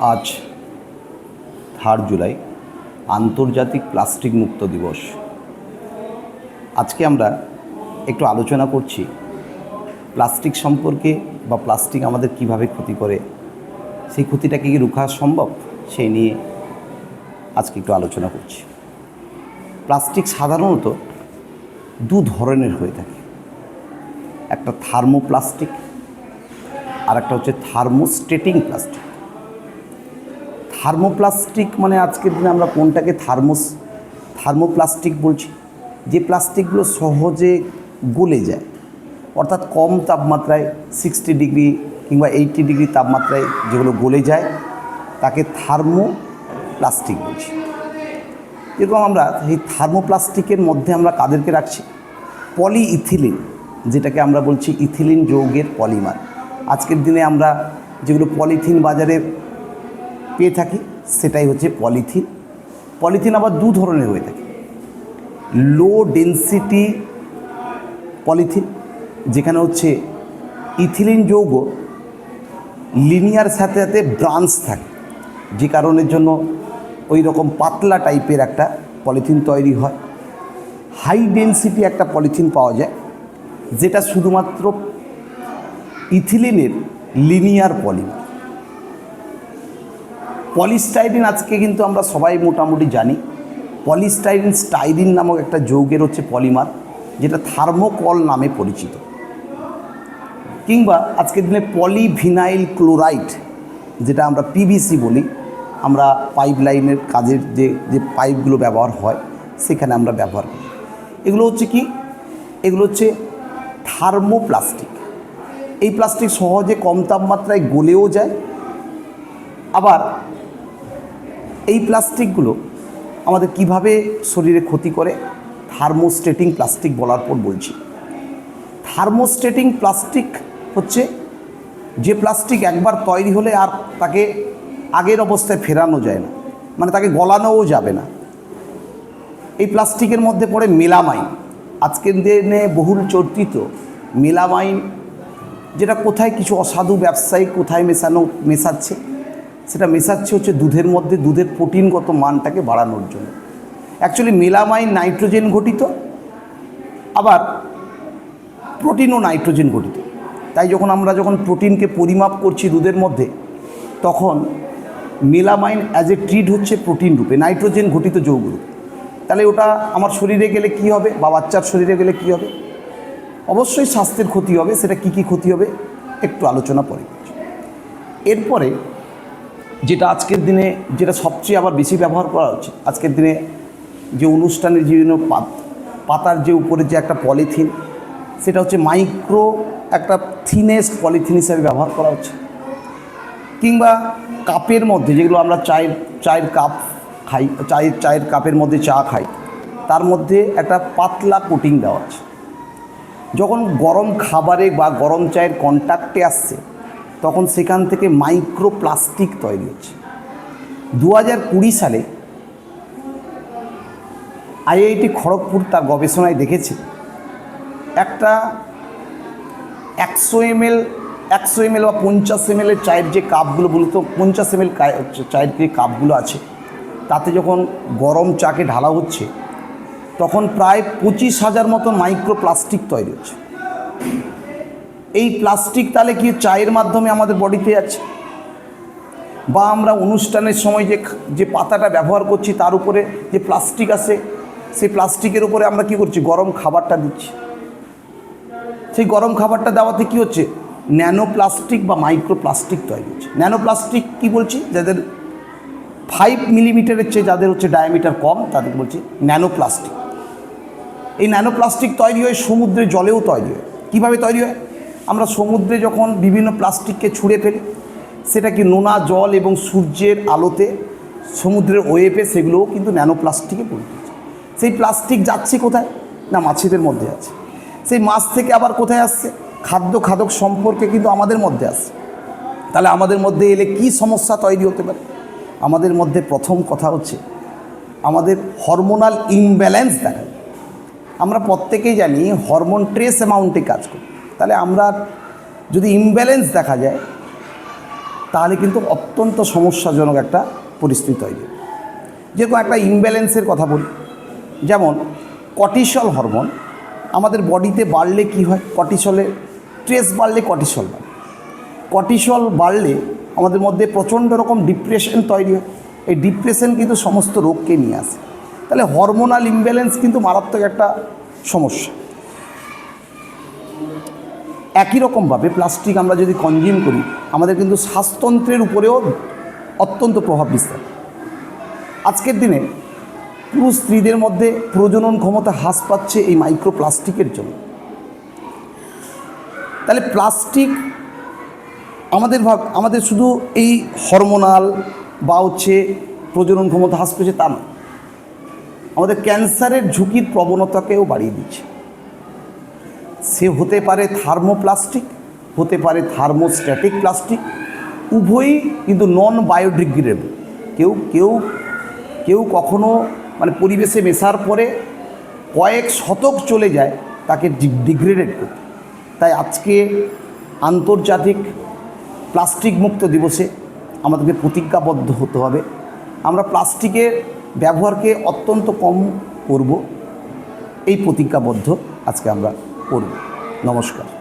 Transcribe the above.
আজ থার্ড জুলাই, আন্তর্জাতিক প্লাস্টিক মুক্ত দিবস। আজকে আমরা একটু আলোচনা করছি প্লাস্টিক সম্পর্কে বা প্লাস্টিক আমাদের কীভাবে ক্ষতি করে, সেই ক্ষতিটাকে কি রুখা সম্ভব সেই নিয়ে আজকে একটু আলোচনা করছি। প্লাস্টিক সাধারণত দু ধরনের হয়ে থাকে। একটা থার্মোপ্লাস্টিক আর একটা হচ্ছে থার্মোস্টেটিং প্লাস্টিক। থার্মোপ্লাস্টিক মানে আজকের দিনে আমরা কোনটাকে থার্মোস, থার্মোপ্লাস্টিক বলছি? যে প্লাস্টিকগুলো সহজে গলে যায়। অর্থাৎ কম তাপমাত্রায় সিক্সটি ডিগ্রি কিংবা এইটটি ডিগ্রি তাপমাত্রায় যেগুলো গলে যায়, তাকে থার্মো প্লাস্টিক বলছি। এরকম আমরা এই থার্মোপ্লাস্টিকের মধ্যে আমরা কাদেরকে রাখছি? পলি ইথিলিন যেটাকে আমরা বলছি ইথিলিন যৌগের পলিমার। আজকের দিনে আমরা যেগুলো পলিথিন বাজারে পেয়ে থাকি, সেটাই হচ্ছে পলিথিন। পলিথিন আবার দু ধরনের হয়ে থাকে। লো ডেন্সিটি পলিথিন, যেখানে হচ্ছে ইথিলিন যৌগ লিনিয়ার সাথে সাথে ব্রাঞ্চ থাকে। যে কারণের জন্য ওই রকম পাতলা টাইপের একটা পলিথিন তৈরি হয়। হাই ডেন্সিটি একটা পলিথিন পাওয়া যায়, যেটা শুধুমাত্র ইথিলিনের লিনিয়ার পলিমার পলিস্টাইরিন আজকে কিন্তু আমরা সবাই মোটামুটি জানি। পলিস্টাইরিন স্টাইরিন নামক একটা যৌগের হচ্ছে পলিমার, যেটা থার্মোকল নামে পরিচিত। কিংবা আজকের দিনে পলিভিনাইল ক্লোরাইড, যেটা আমরা পিভিসি বলি, আমরা পাইপ লাইনের কাজের যে যে পাইপগুলো ব্যবহার হয়, সেখানে আমরা ব্যবহার করি। এগুলো হচ্ছে কি? এগুলো হচ্ছে থার্মোপ্লাস্টিক। এই প্লাস্টিক সহজে কম তাপমাত্রায় গলেও যায়। আবার এই প্লাস্টিকগুলো আমাদের কীভাবে শরীরে ক্ষতি করে? থার্মোস্টেটিং প্লাস্টিক বলার পর বলছি। থার্মোস্টেটিং প্লাস্টিক হচ্ছে যে প্লাস্টিক একবার তৈরি হলে আর তাকে আগের অবস্থায় ফেরানো যায় না মানে তাকে গলানোও যাবে না। এই প্লাস্টিকের মধ্যে পড়ে মেলামাইন। আজকের দিনে বহুল চর্চিত মেলামাইন, যেটা কোথায় কিছু অসাধু ব্যবসায়ী কোথায় মেশানো, মেশাচ্ছে? সেটা মেশাচ্ছে হচ্ছে দুধের মধ্যে, দুধের প্রোটিনগত মানটাকে বাড়ানোর জন্য। অ্যাকচুয়ালি মেলামাইন নাইট্রোজেন ঘটিত আবার প্রোটিনও নাইট্রোজেন ঘটিত তাই যখন আমরা যখন প্রোটিনকে পরিমাপ করছি দুধের মধ্যে, তখন মেলামাইন অ্যাজ এ ট্রিট হচ্ছে প্রোটিন রূপে, নাইট্রোজেন ঘটিত যৌগ রূপে। তাহলে ওটা আমার শরীরে গেলে কি হবে বা বাচ্চার শরীরে গেলে কি হবে? অবশ্যই স্বাস্থ্যের ক্ষতি হবে, সেটা কি কি ক্ষতি হবে একটু আলোচনা পরে এরপরে যেটা আজকের দিনে, যেটা সবচেয়ে আবার বেশি ব্যবহার করা হচ্ছে আজকের দিনে যে অনুষ্ঠানের বিভিন্ন পাত- পাতার যে উপরে যে একটা পলিথিন, সেটা হচ্ছে মাইক্রো একটা থিনেস্ট পলিথিন হিসাবে ব্যবহার করা হচ্ছে কিংবা কাপের মধ্যে, যেগুলো আমরা চায়ের চায়ের কাপ খাই, চায়ের চায়ের কাপের মধ্যে চা খাই, তার মধ্যে একটা পাতলা কোটিং দেওয়া আছে। যখন গরম খাবারে বা গরম চায়ের কন্ট্যাক্টে আসছে তখন সেখান থেকে মাইক্রো প্লাস্টিক তৈরি হচ্ছে। দু হাজার কুড়ি সালে আইআইটি খড়গপুর তার গবেষণায় দেখেছে, একটা একশো এমএল একশো এমএল বা পঞ্চাশ এমএলের চায়ের যে কাপগুলো মূলত পঞ্চাশ এমএল চায়ের যে কাপগুলো আছে, তাতে যখন গরম চাকে ঢালা হচ্ছে, তখন প্রায় পঁচিশ হাজার মতো মাইক্রো প্লাস্টিক তৈরি হচ্ছে। এই প্লাস্টিক তাহলে কি চায়ের মাধ্যমে আমাদের বডিতে যাচ্ছে বা আমরা অনুষ্ঠানের সময় যে যে পাতাটা ব্যবহার করছি, তার উপরে যে প্লাস্টিক আছে, সেই প্লাস্টিকের উপরে আমরা কি করছি? গরম খাবারটা দিচ্ছি। সেই গরম খাবারটা দেওয়াতে কি হচ্ছে? ন্যানো প্লাস্টিক বা মাইক্রো প্লাস্টিক তৈরি হচ্ছে। ন্যানো প্লাস্টিক কী বলছি? যাদের ফাইভ মিলিমিটারের চেয়ে যাদের হচ্ছে ডায়ামিটার কম তাদের বলছি ন্যানো প্লাস্টিক এই ন্যানো প্লাস্টিক তৈরি হয় সমুদ্রে জলেও তৈরি হয়। কীভাবে তৈরি হয়? আমরা সমুদ্রে যখন বিভিন্ন প্লাস্টিককে ছুঁড়ে ফেলি, সেটা কি নোনা জল এবং সূর্যের আলোতে সমুদ্রের ওয়েপে সেগুলোও কিন্তু ন্যানো প্লাস্টিকে পরিণত সেই প্লাস্টিক যাচ্ছে কোথায়? না, মাছেদের মধ্যে আছে। সেই মাছ থেকে আবার কোথায় আসছে? খাদ্য খাদক সম্পর্কে কিন্তু আমাদের মধ্যে আসছে তাহলে আমাদের মধ্যে এলে কি সমস্যা তৈরি হতে পারে? আমাদের মধ্যে প্রথম কথা হচ্ছে, আমাদের হরমোনাল ইমব্যালেন্স দেখা আমরা প্রত্যেকেই জানি হরমোন ট্রেস অ্যামাউন্টে কাজ করি। তাহলে আমরা যদি ইমব্যালেন্স দেখা যায়, তাহলে কিন্তু অত্যন্ত সমস্যাজনক একটা পরিস্থিতি তৈরি। যেরকম একটা ইমব্যালেন্সের কথা বলি। যেমন কর্টিসল হরমোন আমাদের বডিতে বাড়লে কি হয়? কর্টিসলে স্ট্রেস বাড়লে কর্টিসল বাড়ে কর্টিসল বাড়লে আমাদের মধ্যে প্রচণ্ড রকম ডিপ্রেশন তৈরি হয়। এই ডিপ্রেশন কিন্তু সমস্ত রোগকে নিয়ে আসে। তাহলে হরমোনাল ইমব্যালেন্স কিন্তু মারাত্মক একটা সমস্যা। একই রকমভাবে প্লাস্টিক আমরা যদি কনজিউম করি, আমাদের কিন্তু শ্বাসতন্ত্রের উপরেও অত্যন্ত প্রভাব বিস্তার আজকের দিনে পুরুষ স্ত্রীদের মধ্যে প্রজনন ক্ষমতা হ্রাস পাচ্ছে এই মাইক্রোপ্লাস্টিকের জন্য। তাহলে প্লাস্টিক আমাদের ভাব আমাদের শুধু এই হরমোনাল বা হচ্ছে প্রজনন ক্ষমতা হ্রাস পেয়েছে তা নয়, আমাদের ক্যান্সারের ঝুঁকির প্রবণতাকেও বাড়িয়ে দিচ্ছে। সে হতে পারে থার্মোপ্লাস্টিক, হতে পারে থার্মোস্ট্যাটিক প্লাস্টিক, উভয়ই কিন্তু নন বায়োডিগ্রেডেবল কেউ কেউ কেউ কখনো মানে পরিবেশে মেশার পরে কয়েক শতক চলে যায় তাকে ডিগ্রেডেড করতে। তাই আজকে আন্তর্জাতিক প্লাস্টিক মুক্ত দিবসে আমাদেরকে প্রতিজ্ঞাবদ্ধ হতে হবে। আমরা প্লাস্টিকের ব্যবহারকে অত্যন্ত কম করব, এই প্রতিজ্ঞাবদ্ধ আজকে আমরা করব। নমস্কার।